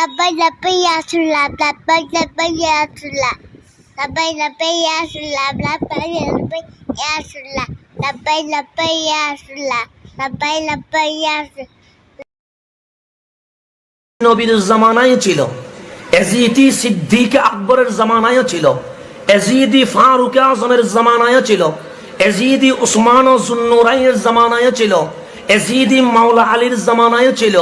Labai labai Rasulullah, labai labai Rasulullah. Labai labai Rasulullah, labai labai Rasulullah. Labai labai Rasulullah, labai labai Rasulullah. নবীর জামানায় ছিল এজিদি সিদ্দিক আকবরের জামানায় ছিল এজিদি ফারুক আজমের জামানায় ছিল এজিদি উসমান ও জুন্নুরাইয়ের জামানায় ছিল এজিদি মাওলা আলীর জামানায় ছিল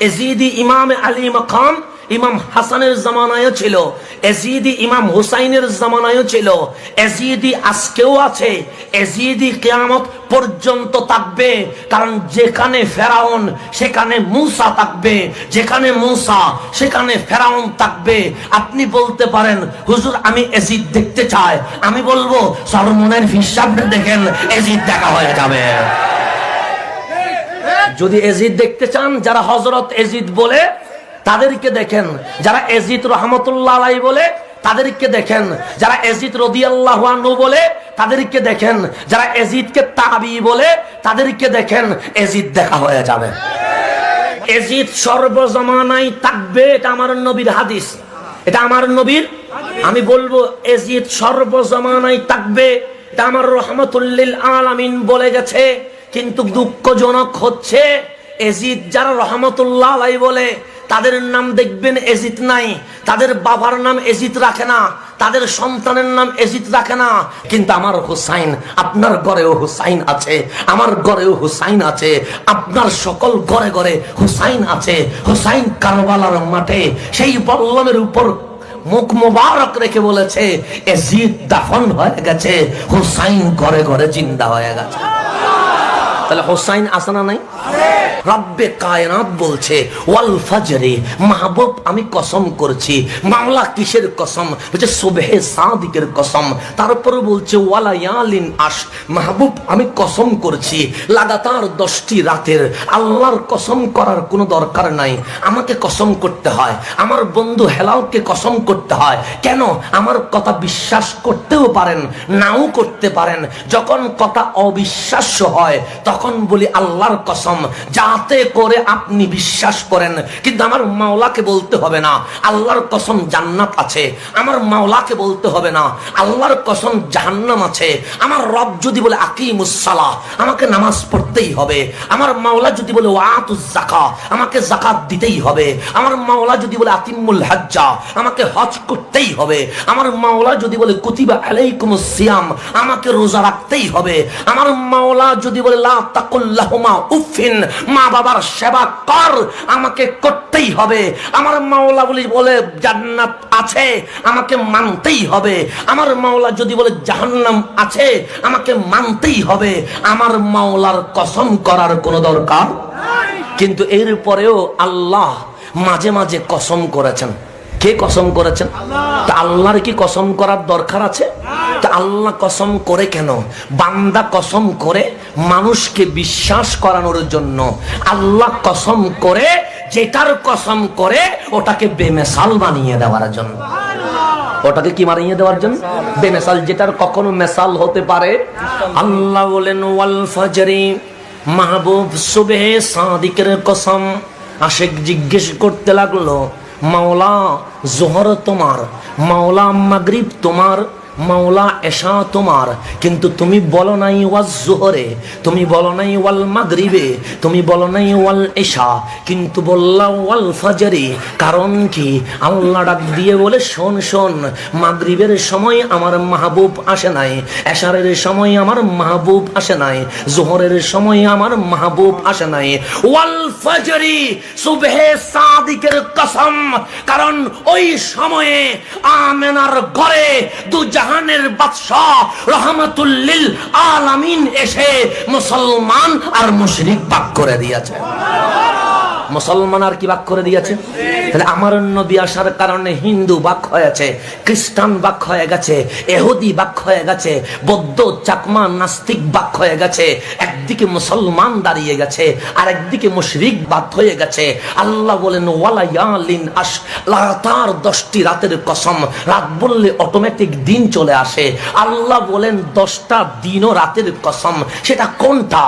এজিদি ইমাম আলী মাকাম ইমাম হাসানের জামানায় ছিল। এজিদি ইমাম হুসাইনের জামানায় ছিল। এজিদি আজকেও আছে। এজিদি কেয়ামত পর্যন্ত থাকবে। কারণ যেখানে ফেরাউন, সেখানে মূসা থাকবে। যেখানে মূসা, সেখানে ফেরাউন থাকবে। আপনি বলতে পারেন, হুজুর, আমি এজিদ দেখতে চাই। আমি বলব, সরমনের হিসাবটা দেখেন, এজিদ দেখা হয়ে যাবে। যদি এজিদ দেখতে চান, যারা হজরত এজিদ বলে, তাদেরকে দেখেন। যারা এজিদ রহমতুল্লাহ আলাই বলে, তাদেরকে দেখেন। যারা এজিদ রদিয়াল্লাহু আনহু বলে, তাদেরকে দেখেন। যারা এজিদকে তাবি বলে, তাদেরকে দেখেন। এজিদ দেখা হয়ে যাবে। এজিদ সর্বজমানায় থাকবে, এটা আমার নবীর হাদিস। এটা আমার নবীর, আমি বলব, এজিদ সর্বজমানায় থাকবে, এটা আমার রহমতুল্লিল আলামিন বলে গেছে। কিন্তু দুঃখজনক হচ্ছে, এজিদ যারা রহমতুল্লাহ আলাই বলে, তাদের নাম দেখবেন এজিত নাই। তাদের বাবার নাম এজিত রাখে না, তাদের সন্তানের নাম এজিত রাখে না। কিন্তু আমার হুসাইন, আপনার ঘরেও হুসাইন আছে, আমার ঘরেও হুসাইন আছে, আপনার সকল ঘরে ঘরে হুসাইন আছে। হুসাইন কারবালার মাঠে সেই পল্লমের উপর মুখ মোবারক রেখে বলেছে, এজিদ দাফন হয়ে গেছে, হুসাইন ঘরে ঘরে জিন্দা হয়ে গেছে। তাহলে হোসাইন আসানা নাই? রব্বে কায়নাত বলছে, ওয়াল ফাজরে, মাহবুব আমি কসম করছি, মাওলা কিসের কসম? বলছে, সুবহে সাদিকের কসম। তারপরে বলছে, ওয়ালা ইয়ালিন আশ মাহবুব আমি কসম করছি, লাগাতার দশটি রাতের আল্লাহর কসম করার কোনো দরকার নাই। আমাকে কসম করতে হয়, আমার বন্ধু হেলালকে কসম করতে হয়। কেন? আমার কথা বিশ্বাস করতেও পারেন, নাও করতে পারেন। যখন কথা অবিশ্বাস্য হয়, তখন বলি, আল্লাহর কসম যাতে করে আপনি বিশ্বাস করেন, কিন্তু আমার মাওলাকে বলতে হবে না, আল্লাহর কসম জান্নাত আছে, আমার মাওলাকে বলতে হবে না, আল্লাহর কসম জাহান্নাম আছে, আমার রব যদি বলে আকিমুসালা আমাকে নামাজ পড়তেই হবে, আমার মাওলা যদি বলে জাকা আমাকে জাকাত দিতেই হবে, আমার মাওলা যদি বলে আতিমুল হাজ্জা আমাকে হজ করতেই হবে, আমার মাওলা যদি বলে কুতিবা আলাইকুমুস সিয়াম আমাকে রোজা রাখতেই হবে, আমার মাওলা যদি বলে লা তাকুল্লাহুমা উফিন মা বাবার সেবা কর, আমাকে করতেই হবে। আমার মাওলা বলি বলে জান্নাত আছে, আমাকে মানতেই হবে। আমার মাওলা যদি বলে জাহান্নাম আছে, আমাকে মানতেই হবে। আমার মাওলার কসম করার কোনো দরকার? কিন্তু এর পরেও আল্লাহ মাঝে মাঝে কসম করেছেন। কে কসম করেছেন? তা আল্লাহর কি কসম করার দরকার আছে? তা আল্লাহ কসম করে কেন? বান্দা কসম করে মানুষকে বিশ্বাস করানোর জন্য। আল্লাহ কসম করে যেটার কসম করে ওটাকে বেমেসাল বানিয়ে দেওয়ার জন্য। ওটাকে কি মারিয়ে দেওয়ার জন্য? বেমেসাল যেটার কখনো মেসাল হতে পারে। আল্লাহ বলেন, ওয়াল ফজরি মাহবুব সুবে সাদিকের কসম। আশেক জিজ্ঞেস করতে লাগল মাওলা জোহর তোমার মাওলা মাগরিব তোমার। মাওলা এশা তোমার। কিন্তু তুমি বলো নাই ওয়াজ জোহরে, তুমি বলো নাই ওয়াল মাগরিবে, তুমি বলো নাই ওয়াল এশা, কিন্তু বললা ওয়াল ফাজারি। কারণ কি? আল্লাহ ডাক দিয়ে বলে, শোন শোন, মাগরিবের সময় আমার মাহবুব আসে নাই, এশারের সময় আমার মাহবুব আসে নাই, জোহরের সময় আমার মাহবুব আসে নাই। ওয়াল ফাজারি, সুবহে সাদিকের কসম, কারণ ওই সময়ে আমেনার ঘরে দু জাহানের বাদশাহ রহমাতুল্লিল আলামিন এসে মুসলমান আর মুশরিক পাক করে দিয়েছে। মুসলমান আর কি বাক করে দিয়েছে? তাহলে আমার নবী আসার কারণে হিন্দু বাক হয়েছে, খ্রিস্টান বাক হয়ে গেছে, এহুদি বাক হয়ে গেছে, বৌদ্ধ, চাকমা, নাস্তিক বাক হয়ে গেছে, একদিকে মুসলমান দাঁড়িয়ে গেছে আর একদিকে মুশরিক বাদ হয়ে গেছে। আল্লাহ বলেন, ওয়ালা ইয়ালিন আস লাগাতার দশটি রাতের কসম, রাত বললে অটোমেটিক দিন চলে আসে। আল্লাহ বলেন, দশটা দিনও রাতের কসম, সেটা কোনটা?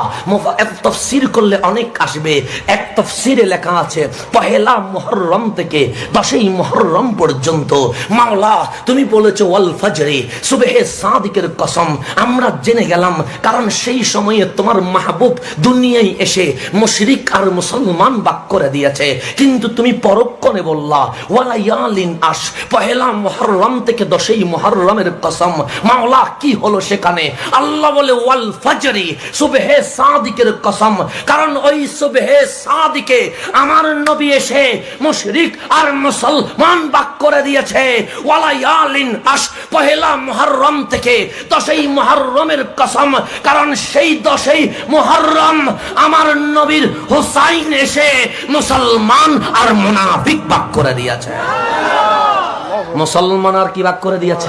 তফসির করলে অনেক আসবে, এক তফসিরে লেখা আছে, পহেলা মহরম থেকে দশই মহরম পর্যন্ত। মাওলা, তুমি বলেছ, ওয়াল ফজরে, সুবেহে সাদিকের কসম। আমরা জেনে গেলাম, কারণ সেই সময়ে তোমার মাহবুব দুনিয়ায় এসে মুশরিক আর মুসলমান বাক করে দিয়েছে। কিন্তু তুমি পরক্ষণে বললা, ওয়ালা ইয়ালিন আস পহেলা মহরম থেকে দশই মহরমের কসম। মাওলা, কি হলো সেখানে? আল্লাহ বলে, ওয়াল ফজরি, সুবেহে সাদিকের কসম। কারণ ওই সুবেহে সাদিকে আমার নবী এসে মুশরিক আর মুসলমান বাক করে দিয়েছে। ওয়ালা ইয়ালিন আস পহেলা মুহররম থেকে দশই মুহররমের কসম, কারণ সেই দশই মুহররম আমার নবীর হুসাইন এসে মুসলমান আর মুনাফিক বাক করে দিয়েছে। মুসলমান আর কি বাক করে দিয়েছে?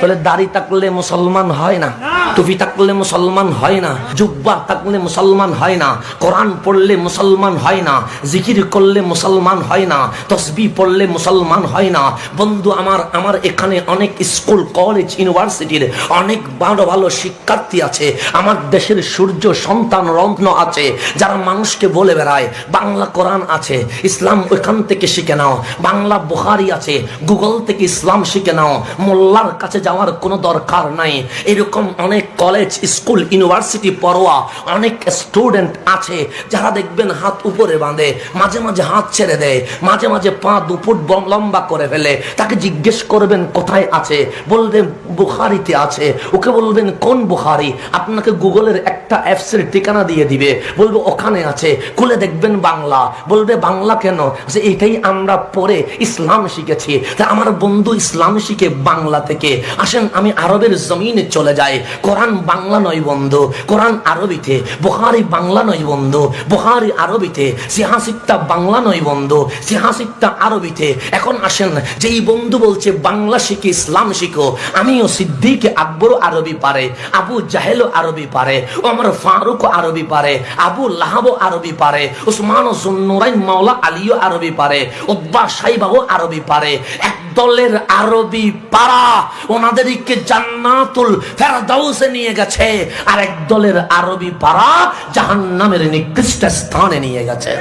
তাহলে দাড়ি থাকলে মুসলমান হয় না। টুপি থাকলে মুসলমান হয় না, জুব্বা থাকলে মুসলমান হয় না, কোরআন পড়লে মুসলমান হয় না, জিকির করলে মুসলমান হয় না, তসবি পড়লে মুসলমান হয় না। বন্ধু, আমার আমার এখানে অনেক স্কুল, কলেজ, ইউনিভার্সিটির অনেক ভালো ভালো শিক্ষার্থী আছে। আমার দেশের সূর্য, সন্তান, রত্ন আছে, যারা মানুষকে বলে বেড়ায়, বাংলা কোরআন আছে, ইসলাম ওইখান থেকে শিখে নাও। বাংলা বুখারি আছে, গুগল থেকে ইসলাম শিখে নাও। মোল্লার কাছে যাওয়ার কোনো দরকার নাই। এরকম অনেক কলেজ স্কুল ইউনিভার্সিটি পড়োয়া অনেক স্টুডেন্ট আছে যারা দেখবেন হাত উপরে বাঁধে, মাঝে মাঝে হাত ছেড়ে দেয়, মাঝে মাঝে পা দুপুট লম্বা করে ফেলে। তাকে জিজ্ঞেস করবেন, কোথায় আছে? বলবেন, বুখারিতে আছে। ওকে বলবেন, কোন বুখারি? আপনাকে গুগলের একটা অ্যাপসের ঠিকানা দিয়ে দিবে। বলবে, ওখানে আছে। খুলে দেখবেন বাংলা। বলবে, বাংলা কেন? যে, এটাই আমরা পড়ে ইসলাম শিখেছি। তা আমার বন্ধু ইসলাম শিখে বাংলা থেকে। আসেন, আমি আরবের জমিনে চলে যাই। কোরআন বাংলা নয় বন্ধু, কোরআন আরবিতে, বুখারি বাংলা নয় বন্ধু, বুখারি আরবিতে সিহাসিকটা বাংলা নয় বন্ধু সিহাসিকটা আরবিতে। এখন আসেন, যেই বন্ধু বলছে, বাংলা শিখে, ইসলাম শিখো, আমিও সিদ্দিক আকবর আরবি পারে, আবু জাহেলও আরবি পারে, ওমর ফারুক আরবি পারে, আবু লাহাব আরবি পারে, উসমান জুন্নুরাইন মাওলা আলীও আরবি পারে উদ্বা সাইবাও আরবি পারে। এক দলের আরবি পাড়া ওনাদেরকে জান্নাতুল ফেরদাউসে নিয়ে গেছে। আর এক দলের আরবি পাড়া জাহান্নামের নিকৃষ্ট স্থানে নিয়ে গেছে।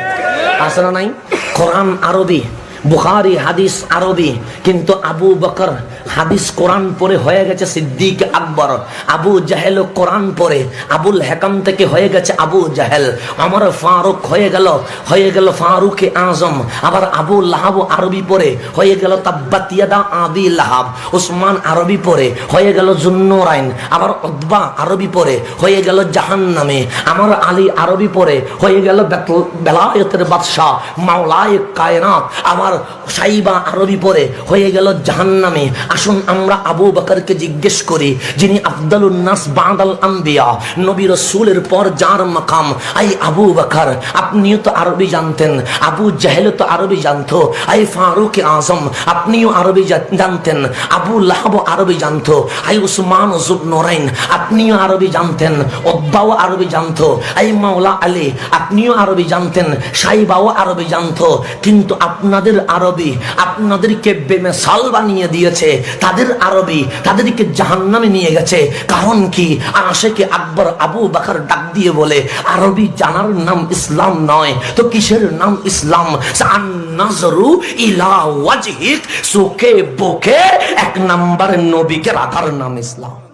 আসলে নাই? কোরআন আরবি। বুখারি, হাদিস, আরবি। কিন্তু আবু বকর হাদিস কোরআন পরে হয়ে গেছে সিদ্দিক আকবর। আবু জাহেল কোরআন পরে আবুল হেকাম থেকে হয়ে গেছে আবু জাহেল। আমার ফারুক হয়ে গেল হয়ে গেল ফারুক আজম। আবার আবু লাহাব আরবি পরে হয়ে গেল তাব্বাতিয়াদা আদি লাহাব। উসমান আরবি পরে হয়ে গেল জুন্নুরাইন। আবার উদ্বা আরবি পরে হয়ে গেল জাহান্নামে। আমার আলী আরবি পরে হয়ে গেল বেলায়েতের বাদশাহ, মাওলায় কায়নাত। আমার সাইবা আরবি পরে হয়ে গেল জাহান্নামে। আসুন আমরা আবু বকরকে জিজ্ঞেস করি, যিনি আফদালুন নাস বাদাল আম্বিয়া নবী রসুলের পর যার মাকাম। আই আবু বকর, আপনিও তো আরবি জানতেন, আবু জাহেল তো আরবি জানতো, আই ফারুক আজম, আপনিও আরবি জানতেন, আবু লাহাব আরবি জানতো, আই উসমান জুব নোরাইন, আপনিও আরবি জানতেন ওব্বাও আরবি জানতো, আই মাওলা আলী, আপনিও আরবি জানতেন, সাইবাও আরবি জানতো। কিন্তু আপনাদের আরবি আপনাদেরকে বেমেসাল বানিয়ে দিয়েছে। তাদের আরবি তাদেরকে জাহান্নামে নিয়ে গেছে। কারণ কি? আশেকে আকবর আবু বাকার ডাক দিয়ে বলে, আরবি জানার নাম ইসলাম নয়। তো কিসের নাম ইসলাম? নাজরু ইলা ওয়াজহিক সুকে বুকে এক নাম্বার নবীকে রাখার নাম ইসলাম।